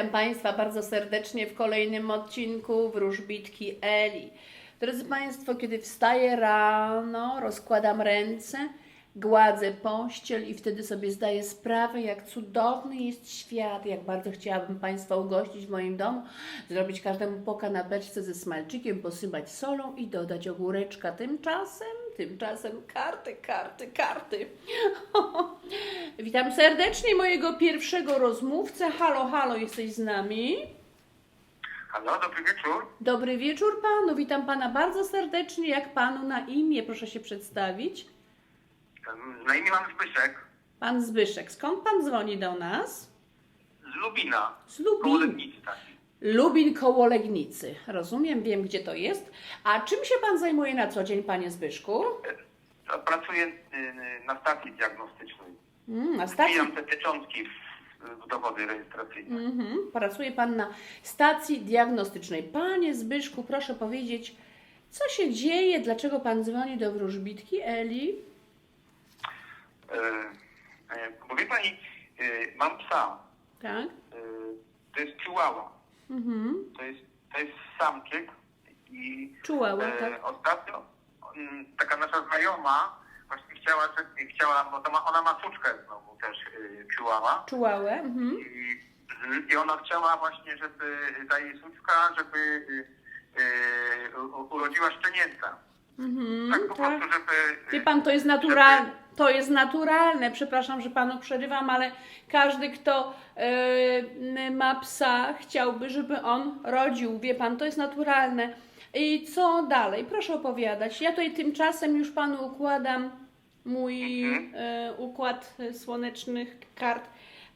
Witam Państwa bardzo serdecznie w kolejnym odcinku Wróżbitki Eli. Drodzy Państwo, kiedy wstaję rano, rozkładam ręce, gładzę pościel i wtedy sobie zdaję sprawę, jak cudowny jest świat, jak bardzo chciałabym Państwa ugościć w moim domu, zrobić każdemu po kanapeczce ze smalczykiem, posypać solą i dodać ogóreczka. Tymczasem, tymczasem karty, karty, karty. Witam serdecznie mojego pierwszego rozmówcę. Halo, halo, jesteś z nami? Halo, dobry wieczór. Dobry wieczór panu, witam pana bardzo serdecznie. Jak panu na imię, proszę się przedstawić? Na imię mam Zbyszek Pan Zbyszek, skąd pan dzwoni do nas? z Lubina. Z Koło Lubin. Legnicy taki. Lubin koło Legnicy. Rozumiem, wiem gdzie to jest. A czym się pan zajmuje na co dzień, panie Zbyszku? E, Pracuję y, na stacji diagnostycznej. Mm, na stacji. Wbijam te pieczątki w, dowody rejestracyjne. Mhm. Pracuje pan na stacji diagnostycznej. Panie Zbyszku, proszę powiedzieć, co się dzieje, dlaczego pan dzwoni do wróżbitki Eli? E, e, Bo wie pani, e, mam psa. Tak? E, To jest chihuahua. Mhm. To jest, to jest samczyk i Czułała, e, tak? ostatnio mm, taka nasza znajoma właśnie chciała, chciała bo to ma, ona ma suczkę znowu też e, chihuahua. Czułałę. Mhm. I, mhm, I ona chciała właśnie, żeby ta jej suczka, żeby y, y, u- urodziła szczenięta. Mhm. Tak po tak. prostu, żeby... y, Wie pan, to jest naturalne. To jest naturalne. Przepraszam, że panu przerywam, ale każdy, kto e, ma psa, chciałby, żeby on rodził. Wie pan, to jest naturalne. I co dalej? Proszę opowiadać. Ja tutaj tymczasem już panu układam mój Mhm. e, układ słonecznych kart.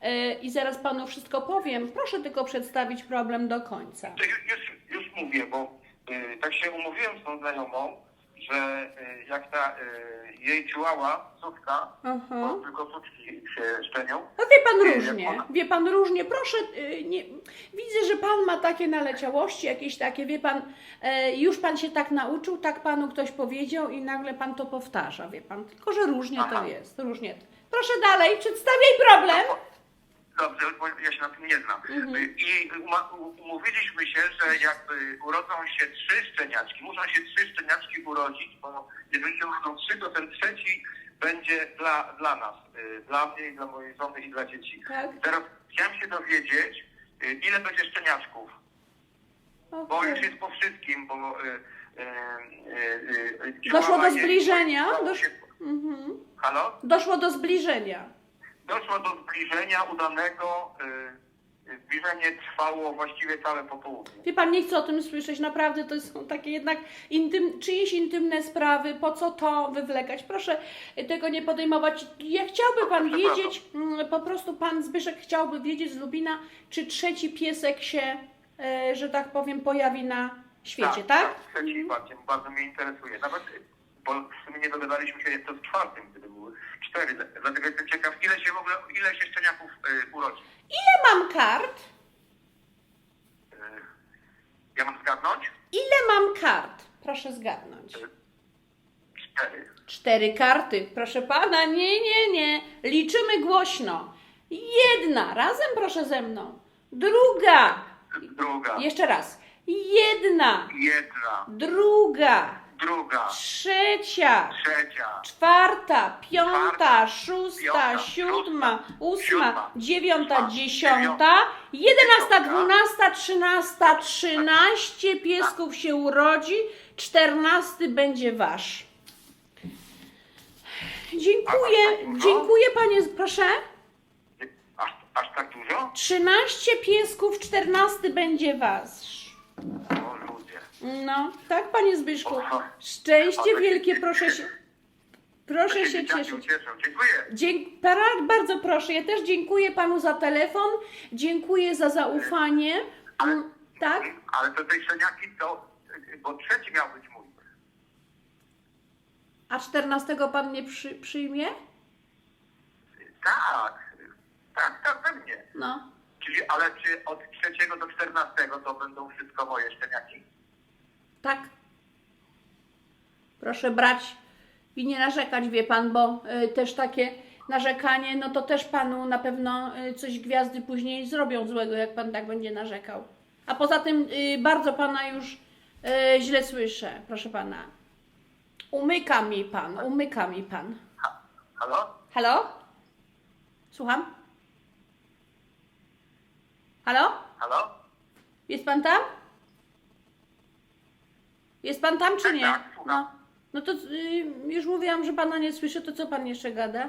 E, I zaraz panu wszystko powiem. Proszę tylko przedstawić problem do końca. To już, już, już mówię, bo y, tak się umówiłem z tą znajomą, że y, jak ta y, jej suczka, Aha. bo tylko suczki się szczenią, No wie pan Nie, różnie, ona- wie pan różnie. Proszę, y, nie, widzę, że pan ma takie naleciałości, jakieś takie, wie pan, e, już pan się tak nauczył, tak panu ktoś powiedział i nagle pan to powtarza, wie pan. Tylko, że różnie to Aha. jest, różnie. Proszę dalej, przedstawiaj problem. Dobrze, bo ja się na tym nie znam. Mhm. I umówiliśmy się, że jakby urodzą się trzy szczeniaczki, muszą się trzy szczeniaczki urodzić, bo jeżeli się urodzą trzy, to ten trzeci będzie dla, dla nas, y, dla mnie, i dla mojej żony i dla dzieci. Tak. Teraz chciałem się dowiedzieć, y, ile będzie szczeniaczków, bo Okej. już jest po wszystkim, bo... y, Doszło do zbliżenia? Dosz... Mhm. Halo? Doszło do zbliżenia. Doszło do zbliżenia udanego. y, y, Zbliżenie trwało właściwie całe popołudnie. Wie pan, nie chcę o tym słyszeć, naprawdę to są takie jednak intym, czyjeś intymne sprawy, po co to wywlekać? Proszę tego nie podejmować. Ja chciałby pan wiedzieć, mm, po prostu pan Zbyszek chciałby wiedzieć z Lubina, czy trzeci piesek się, e, że tak powiem, pojawi na świecie, tak? Trzeci bardzo, bardzo mnie interesuje. Nawet, bo w sumie nie dogadaliśmy się to z czwartym, gdyby były cztery. Dlatego jestem ciekaw, ile się w ogóle, ile się szczeniaków y, urodzi. Ile mam kart? Y, ja mam zgadnąć? Ile mam kart? Proszę zgadnąć. Cztery. Cztery karty, proszę pana, nie, nie, nie. Liczymy głośno. Jedna, razem proszę ze mną. Druga, Druga. jeszcze raz. Jedna, Jedna. druga, Druga. trzecia, Trzecia. czwarta, piąta, Czwarta, szósta, piąta, siódma, szósta, ósma, siódma, dziewiąta, ósma, dziesiąta, dziewiąta, jedenasta, dziesiąta. dwunasta, trzynasta, trzynaście piesków się urodzi, czternasty będzie wasz. Dziękuję, A, a tak dziękuję panie, proszę. Aż, aż tak dużo? Trzynaście piesków, czternasty będzie wasz. No, tak panie Zbyszku. Szczęście wielkie, proszę się, proszę się cieszyć. Dziękuję. Dzięk, para- bardzo proszę, ja też dziękuję panu za telefon, dziękuję za zaufanie. Mm, Tak? Ale to tej szczeniaki to, bo trzeci miał być mój. A 14 pan mnie przy, przyjmie? Tak, tak, tak, pewnie. No. Czyli, ale czy od trzeciego do czternastego to będą wszystko moje szczeniaki? Tak. Proszę brać i nie narzekać, wie pan, bo y, też takie narzekanie, no to też panu na pewno y, coś gwiazdy później zrobią złego, jak pan tak będzie narzekał. A poza tym y, bardzo pana już y, źle słyszę, proszę pana. Umyka mi pan, umyka mi pan. Ha, halo? Halo? Słucham? Halo? Halo? Jest pan tam? Jest pan tam czy Tak, nie? tak. No, no to y, już mówiłam, że pana nie słyszę, to co pan jeszcze gada?